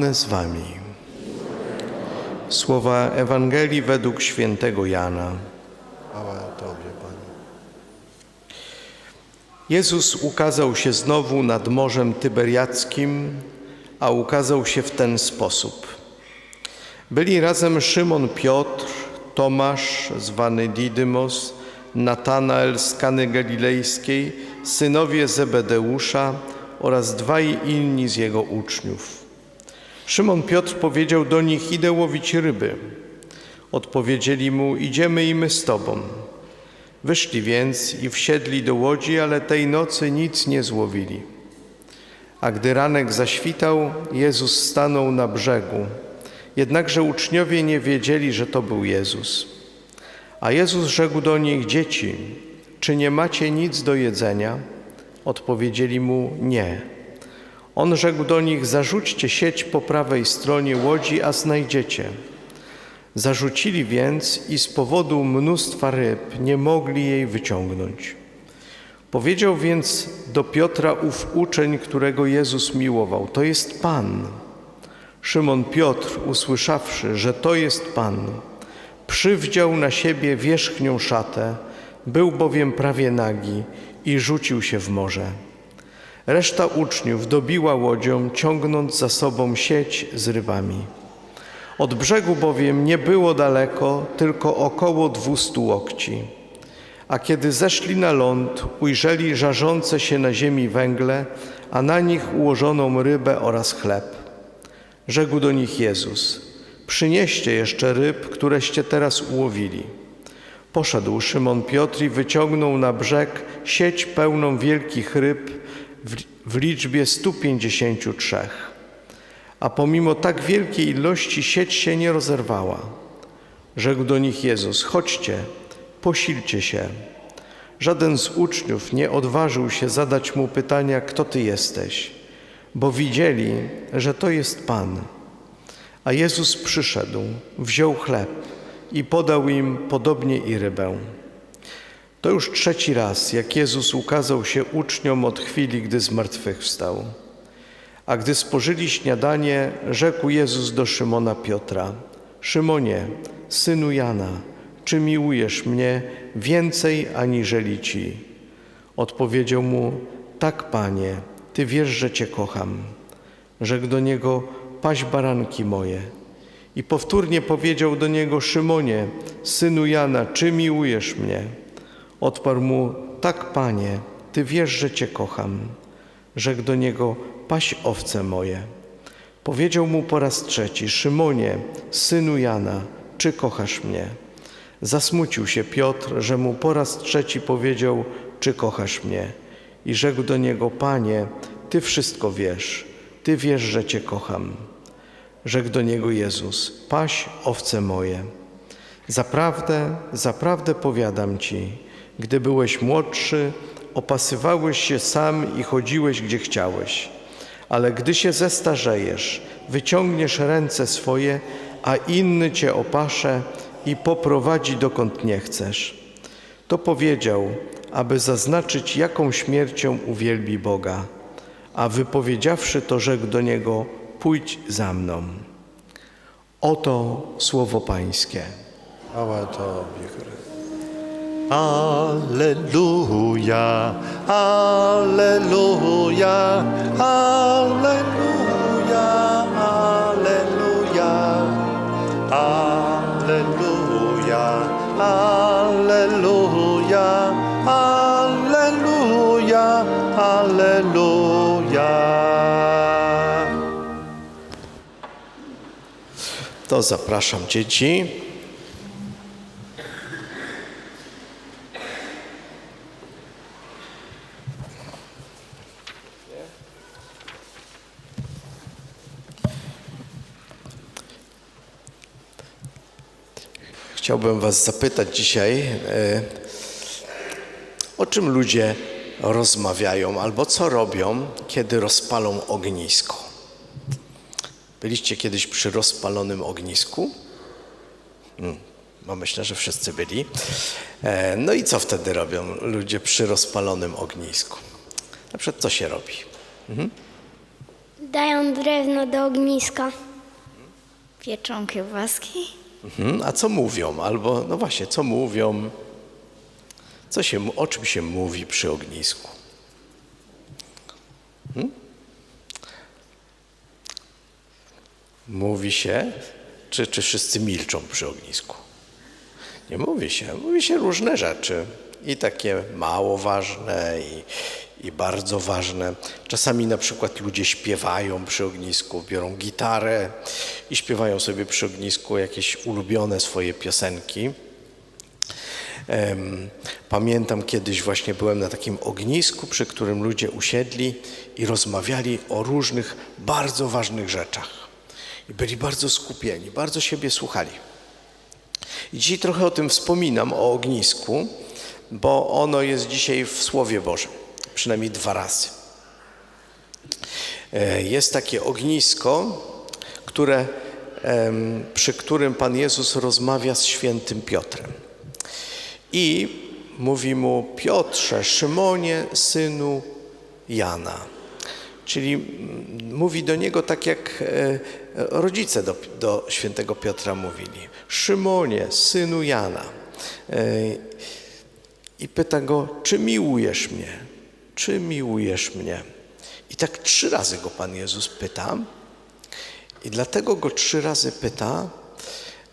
z wami. Słowa Ewangelii według świętego Jana. Jezus ukazał się znowu nad Morzem Tyberiackim, a ukazał się w ten sposób. Byli razem Szymon Piotr, Tomasz, zwany Didymos, Natanael z Kany Galilejskiej, synowie Zebedeusza oraz dwaj inni z jego uczniów. Szymon Piotr powiedział do nich: Idę łowić ryby. Odpowiedzieli mu: Idziemy i my z tobą. Wyszli więc i wsiedli do łodzi, ale tej nocy nic nie złowili. A gdy ranek zaświtał, Jezus stanął na brzegu. Jednakże uczniowie nie wiedzieli, że to był Jezus. A Jezus rzekł do nich: Dzieci, czy nie macie nic do jedzenia? Odpowiedzieli mu: Nie. On rzekł do nich: Zarzućcie sieć po prawej stronie łodzi, a znajdziecie. Zarzucili więc i z powodu mnóstwa ryb nie mogli jej wyciągnąć. Powiedział więc do Piotra ów uczeń, którego Jezus miłował: To jest Pan. Szymon Piotr, usłyszawszy, że to jest Pan, przywdział na siebie wierzchnią szatę, był bowiem prawie nagi i rzucił się w morze. Reszta uczniów dobiła łodzią, ciągnąc za sobą sieć z rybami. Od brzegu bowiem nie było daleko, tylko około dwustu łokci. A kiedy zeszli na ląd, ujrzeli żarzące się na ziemi węgle, a na nich ułożoną rybę oraz chleb. Rzekł do nich Jezus: Przynieście jeszcze ryb, któreście teraz ułowili. Poszedł Szymon Piotr i wyciągnął na brzeg sieć pełną wielkich ryb w, liczbie 153. A pomimo tak wielkiej ilości sieć się nie rozerwała. Rzekł do nich Jezus: Chodźcie, posilcie się. Żaden z uczniów nie odważył się zadać mu pytania: Kto ty jesteś? Bo widzieli, że to jest Pan. A Jezus przyszedł, wziął chleb i podał im podobnie i rybę. To już trzeci raz, jak Jezus ukazał się uczniom od chwili, gdy zmartwychwstał. A gdy spożyli śniadanie, rzekł Jezus do Szymona Piotra: Szymonie, synu Jana, czy miłujesz mnie więcej aniżeli ci? Odpowiedział mu: Tak, panie, ty wiesz, że cię kocham. Rzekł do niego: Paś baranki moje. I powtórnie powiedział do niego: Szymonie, synu Jana, czy miłujesz mnie? Odparł mu: Tak, panie, ty wiesz, że cię kocham. Rzekł do niego: Paś owce moje. Powiedział mu po raz trzeci: Szymonie, synu Jana, czy kochasz mnie? Zasmucił się Piotr, że mu po raz trzeci powiedział: Czy kochasz mnie? I rzekł do niego: Panie, ty wszystko wiesz, ty wiesz, że cię kocham. Rzekł do niego Jezus: Paś owce moje. Zaprawdę, zaprawdę powiadam ci, gdy byłeś młodszy, opasywałeś się sam i chodziłeś gdzie chciałeś. Ale gdy się zestarzejesz, wyciągniesz ręce swoje, a inny cię opasze i poprowadzi dokąd nie chcesz. To powiedział, aby zaznaczyć, jaką śmiercią uwielbi Boga. A wypowiedziawszy to, rzekł do niego: Pójdź za mną. Oto słowo Pańskie. Chwała Tobie. Alleluja, Alleluja, Alleluja, Alleluja, Alleluja, Alleluja, Alleluja, Alleluja. To zapraszam dzieci. Chciałbym Was zapytać dzisiaj, e, o czym ludzie rozmawiają albo co robią, kiedy rozpalą ognisko. Byliście kiedyś przy rozpalonym ognisku? Hmm, bo myślę, że wszyscy byli. E, no i co wtedy robią ludzie przy rozpalonym ognisku? Na przykład co się robi? Mhm. Dają drewno do ogniska. Pieczą kiełbaski. Mhm. A co mówią? Albo, no właśnie, co mówią? Co się, o czym się mówi przy ognisku? Hmm? Mówi się, czy, czy wszyscy milczą przy ognisku? Nie mówi się. Mówi się różne rzeczy. I takie mało ważne, i, i bardzo ważne. Czasami na przykład ludzie śpiewają przy ognisku, biorą gitarę i śpiewają sobie przy ognisku jakieś ulubione swoje piosenki. Pamiętam kiedyś właśnie byłem na takim ognisku, przy którym ludzie usiedli i rozmawiali o różnych bardzo ważnych rzeczach. I byli bardzo skupieni, bardzo siebie słuchali. I dzisiaj trochę o tym wspominam, o ognisku, bo ono jest dzisiaj w Słowie Bożym, przynajmniej dwa razy. E, Jest takie ognisko, które, przy którym Pan Jezus rozmawia z świętym Piotrem. I mówi mu Piotrze, Szymonie, synu Jana. Czyli mówi do niego tak, jak e, rodzice do, do świętego Piotra mówili. Szymonie, synu Jana. I pyta go, czy miłujesz mnie? Czy miłujesz mnie? I tak trzy razy go Pan Jezus pyta. I dlatego go trzy razy pyta,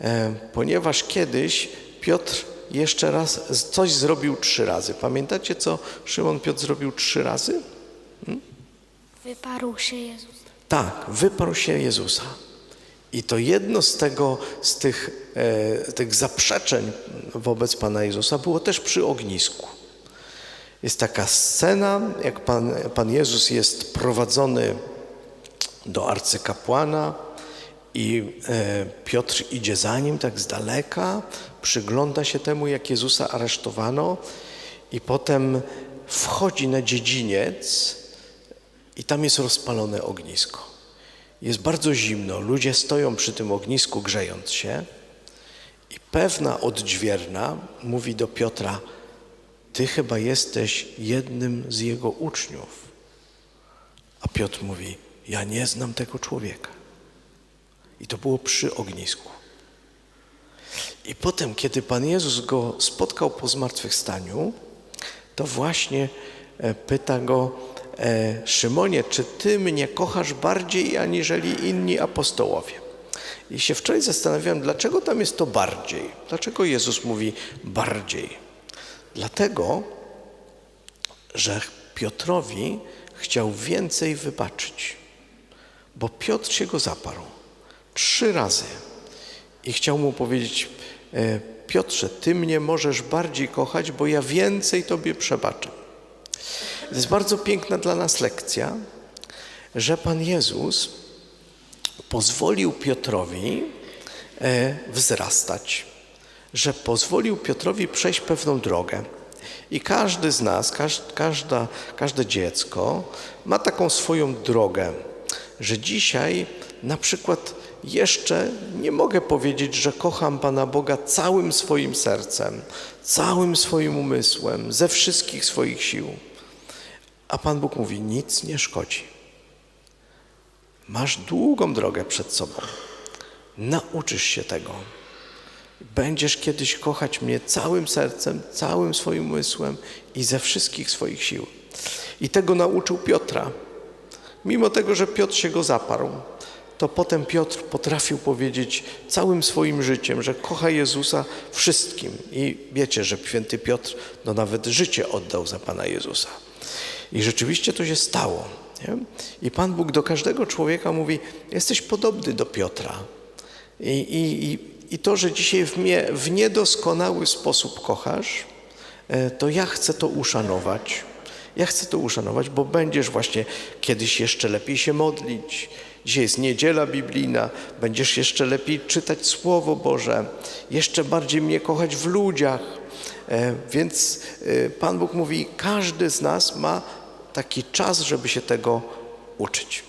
e, ponieważ kiedyś Piotr jeszcze raz coś zrobił trzy razy. Pamiętacie, co Szymon Piotr zrobił trzy razy? Wyparł się Jezus. Tak, wyparł się Jezusa. I to jedno z, tego, z tych, tych zaprzeczeń wobec Pana Jezusa było też przy ognisku. Jest taka scena, jak Pan, Pan Jezus jest prowadzony do arcykapłana i e, Piotr idzie za nim tak z daleka, przygląda się temu, jak Jezusa aresztowano i potem wchodzi na dziedziniec i tam jest rozpalone ognisko. Jest bardzo zimno, ludzie stoją przy tym ognisku grzejąc się i pewna odźwierna mówi do Piotra, ty chyba jesteś jednym z jego uczniów. A Piotr mówi, ja nie znam tego człowieka. I to było przy ognisku. I potem, kiedy Pan Jezus go spotkał po zmartwychwstaniu, to właśnie e, pyta go, e, Szymonie, czy ty mnie kochasz bardziej aniżeli inni apostołowie? I się wczoraj zastanawiałem, dlaczego tam jest to bardziej? Dlaczego Jezus mówi bardziej? Dlatego, że Piotrowi chciał więcej wybaczyć, bo Piotr się go zaparł trzy razy i chciał mu powiedzieć: e, Piotrze, ty mnie możesz bardziej kochać, bo ja więcej tobie przebaczę. To jest bardzo piękna dla nas lekcja, że Pan Jezus pozwolił Piotrowi e, wzrastać, że pozwolił Piotrowi przejść pewną drogę. I każdy z nas, każ, każda, każde dziecko ma taką swoją drogę, że dzisiaj na przykład jeszcze nie mogę powiedzieć, że kocham Pana Boga całym swoim sercem, całym swoim umysłem, ze wszystkich swoich sił. A Pan Bóg mówi: nic nie szkodzi. Masz długą drogę przed sobą. Nauczysz się tego. Będziesz kiedyś kochać mnie całym sercem, całym swoim umysłem i ze wszystkich swoich sił. I tego nauczył Piotra. Mimo tego, że Piotr się go zaparł, to potem Piotr potrafił powiedzieć całym swoim życiem, że kocha Jezusa wszystkim. I wiecie, że święty Piotr no nawet życie oddał za Pana Jezusa. I rzeczywiście to się stało. Nie? I Pan Bóg do każdego człowieka mówi: Jesteś podobny do Piotra. I, i, i, i to, że dzisiaj w mnie w niedoskonały sposób kochasz, e, to ja chcę to uszanować. Ja chcę to uszanować, bo będziesz właśnie kiedyś jeszcze lepiej się modlić. Dzisiaj jest niedziela biblijna, będziesz jeszcze lepiej czytać Słowo Boże, jeszcze bardziej mnie kochać w ludziach. E, Więc e, Pan Bóg mówi, każdy z nas ma taki czas, żeby się tego uczyć.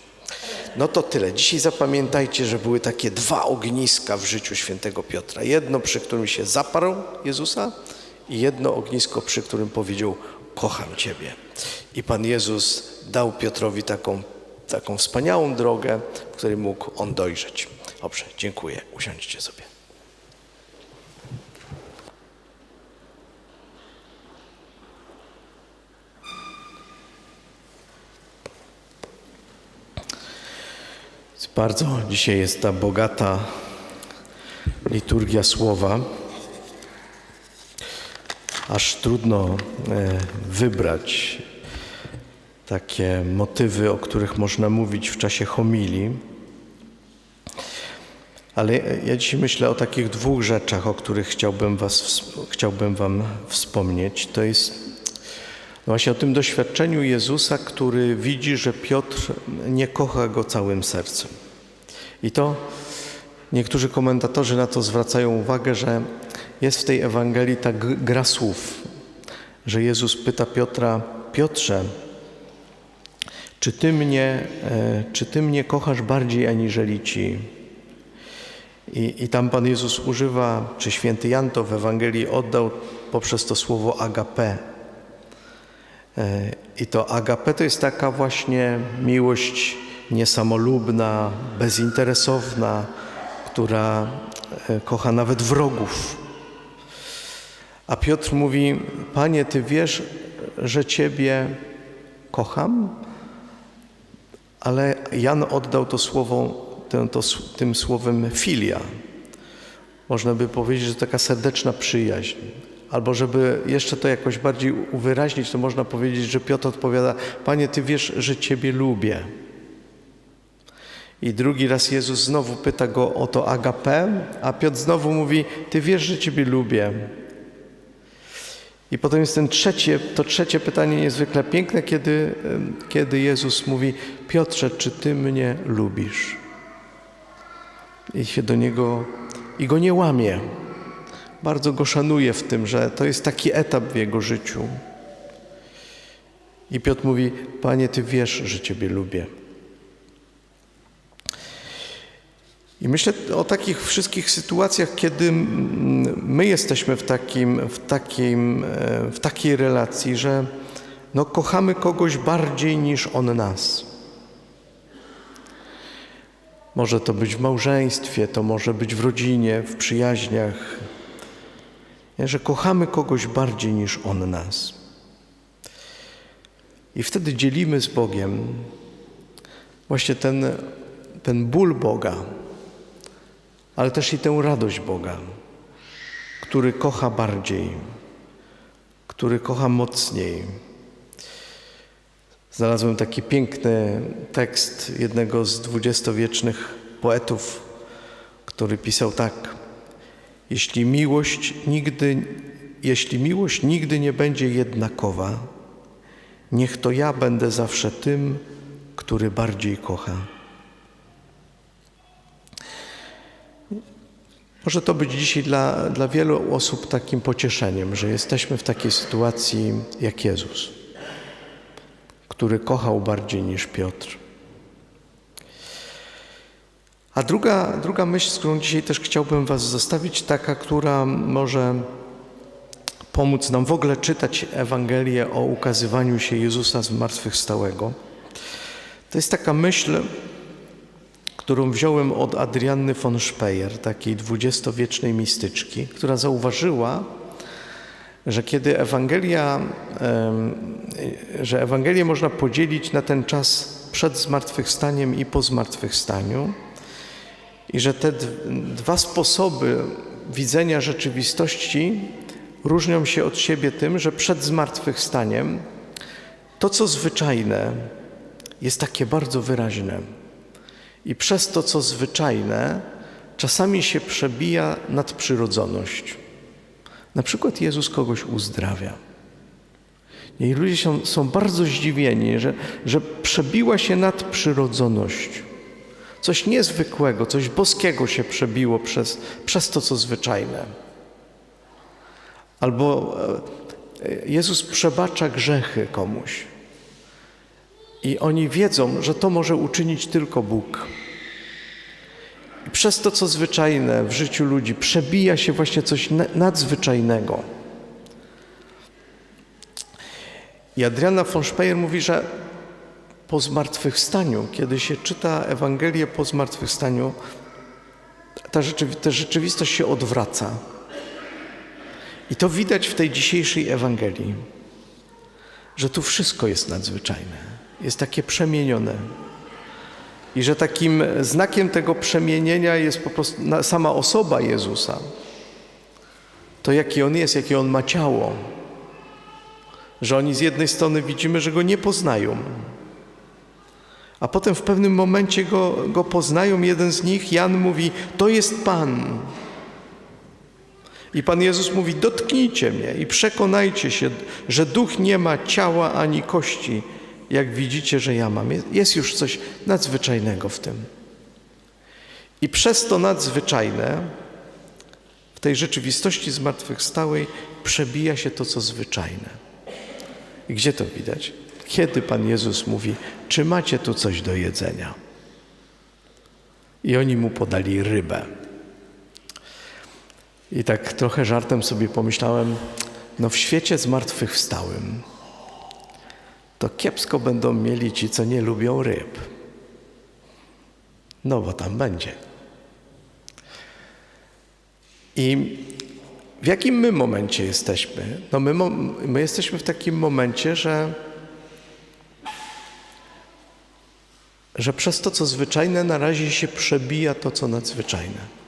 No to tyle. Dzisiaj zapamiętajcie, że były takie dwa ogniska w życiu świętego Piotra. Jedno, przy którym się zaparł Jezusa i jedno ognisko, przy którym powiedział kocham Ciebie. I Pan Jezus dał Piotrowi taką taką wspaniałą drogę, w której mógł on dojrzeć. Dobrze, dziękuję. Usiądźcie sobie. Bardzo dzisiaj jest ta bogata liturgia słowa. Aż trudno e, wybrać takie motywy, o których można mówić w czasie homilii. Ale ja dzisiaj myślę o takich dwóch rzeczach, o których chciałbym, was, chciałbym Wam wspomnieć. To jest no właśnie o tym doświadczeniu Jezusa, który widzi, że Piotr nie kocha go całym sercem. I to niektórzy komentatorzy na to zwracają uwagę, że jest w tej Ewangelii ta gra słów, że Jezus pyta Piotra: Piotrze, czy ty mnie, e, czy ty mnie kochasz bardziej aniżeli ci? I, I tam Pan Jezus używa, czy święty Jan to w Ewangelii oddał poprzez to słowo agape. E, I to agape to jest taka właśnie miłość niesamolubna, bezinteresowna, która e, kocha nawet wrogów. A Piotr mówi: Panie, Ty wiesz, że Ciebie kocham, ale Jan oddał to słowo, tę- to, tym słowem filia. Można by powiedzieć, że taka serdeczna przyjaźń. Albo żeby jeszcze to jakoś bardziej uwyraźnić, to można powiedzieć, że Piotr odpowiada: Panie, Ty wiesz, że Ciebie lubię. I drugi raz Jezus znowu pyta go o to agape, a Piotr znowu mówi: Ty wiesz, że Ciebie lubię. I potem jest ten trzecie, to trzecie pytanie niezwykle piękne, kiedy, kiedy Jezus mówi: Piotrze, czy Ty mnie lubisz? I się do niego i go nie łamie. Bardzo go szanuje w tym, że to jest taki etap w jego życiu. I Piotr mówi: Panie, Ty wiesz, że Ciebie lubię. I myślę o takich wszystkich sytuacjach, kiedy my jesteśmy w, takim, w, takim, e, w takiej relacji, że no, kochamy kogoś bardziej niż on nas. Może to być w małżeństwie, to może być w rodzinie, w przyjaźniach, że kochamy kogoś bardziej niż on nas. I wtedy dzielimy z Bogiem właśnie ten, ten ból Boga, ale też i tę radość Boga, który kocha bardziej, który kocha mocniej. Znalazłem taki piękny tekst jednego z dwudziestowiecznych poetów, który pisał tak: Jeśli miłość nigdy, jeśli miłość nigdy nie będzie jednakowa, niech to ja będę zawsze tym, który bardziej kocha. Może to być dzisiaj dla, dla wielu osób takim pocieszeniem, że jesteśmy w takiej sytuacji jak Jezus, który kochał bardziej niż Piotr. A druga, druga myśl, z którą dzisiaj też chciałbym Was zostawić, taka, która może pomóc nam w ogóle czytać Ewangelię o ukazywaniu się Jezusa zmartwychwstałego. To jest taka myśl, którą wziąłem od Adrianny von Speyer, takiej dwudziestowiecznej mistyczki, która zauważyła, że kiedy Ewangelia, że Ewangelię można podzielić na ten czas przed zmartwychwstaniem i po zmartwychwstaniu i że te dwa sposoby widzenia rzeczywistości różnią się od siebie tym, że przed zmartwychwstaniem to, co zwyczajne, jest takie bardzo wyraźne. I przez to, co zwyczajne, czasami się przebija nadprzyrodzoność. Na przykład Jezus kogoś uzdrawia. I ludzie są, są bardzo zdziwieni, że, że przebiła się nadprzyrodzoność. Coś niezwykłego, coś boskiego się przebiło przez, przez to, co zwyczajne. Albo e, Jezus przebacza grzechy komuś. I oni wiedzą, że to może uczynić tylko Bóg. I przez to, co zwyczajne w życiu ludzi, przebija się właśnie coś na- nadzwyczajnego. I Adriana von Speyer mówi, że po zmartwychwstaniu, kiedy się czyta Ewangelię po zmartwychwstaniu, ta, rzeczywi- ta rzeczywistość się odwraca. I to widać w tej dzisiejszej Ewangelii, że tu wszystko jest nadzwyczajne, jest takie przemienione. I że takim znakiem tego przemienienia jest po prostu sama osoba Jezusa. To jaki On jest, jakie On ma ciało. Że oni z jednej strony widzimy, że Go nie poznają, a potem w pewnym momencie go, go poznają. Jeden z nich, Jan, mówi: To jest Pan. I Pan Jezus mówi: Dotknijcie mnie i przekonajcie się, że duch nie ma ciała ani kości, jak widzicie, że ja mam. Jest już coś nadzwyczajnego w tym. I przez to nadzwyczajne, w tej rzeczywistości zmartwychwstałej, przebija się to, co zwyczajne. I gdzie to widać? Kiedy Pan Jezus mówi, czy macie tu coś do jedzenia? I oni mu podali rybę. I tak trochę żartem sobie pomyślałem, no w świecie zmartwychwstałym to kiepsko będą mieli ci, co nie lubią ryb. No bo tam będzie. I w jakim my momencie jesteśmy? No my, my jesteśmy w takim momencie, że, że przez to, co zwyczajne, na razie się przebija to, co nadzwyczajne.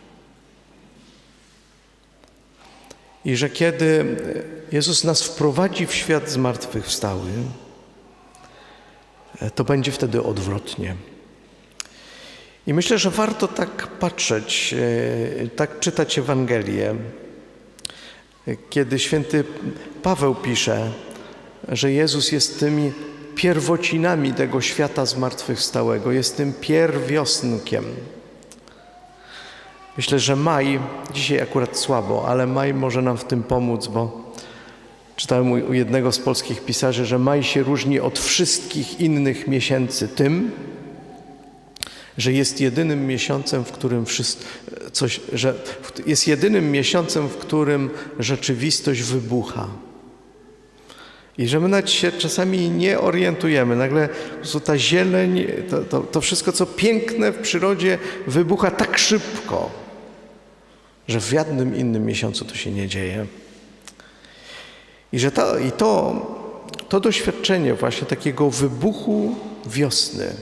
I że kiedy Jezus nas wprowadzi w świat zmartwychwstały, to będzie wtedy odwrotnie. I myślę, że warto tak patrzeć, e, tak czytać Ewangelię, kiedy święty Paweł pisze, że Jezus jest tymi pierwocinami tego świata zmartwychwstałego, jest tym pierwiosnkiem. Myślę, że maj, dzisiaj akurat słabo, ale maj może nam w tym pomóc, bo czytałem u jednego z polskich pisarzy, że maj się różni od wszystkich innych miesięcy tym, że jest jedynym miesiącem, w którym wszystko, coś, że jest jedynym miesiącem, w którym rzeczywistość wybucha. I że my nawet się czasami nie orientujemy. Nagle ta zieleń, to, to, to wszystko, co piękne w przyrodzie, wybucha tak szybko, że w żadnym innym miesiącu to się nie dzieje. I że to, i to, to doświadczenie właśnie takiego wybuchu wiosny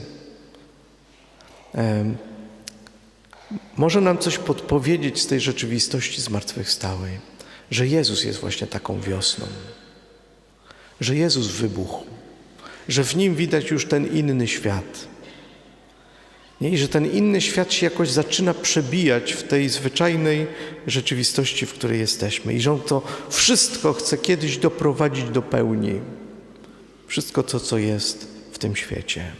może nam coś podpowiedzieć z tej rzeczywistości zmartwychwstałej, że Jezus jest właśnie taką wiosną, że Jezus wybuchł, że w Nim widać już ten inny świat. Nie? I że ten inny świat się jakoś zaczyna przebijać w tej zwyczajnej rzeczywistości, w której jesteśmy. I że On to wszystko chce kiedyś doprowadzić do pełni. Wszystko to, co jest w tym świecie.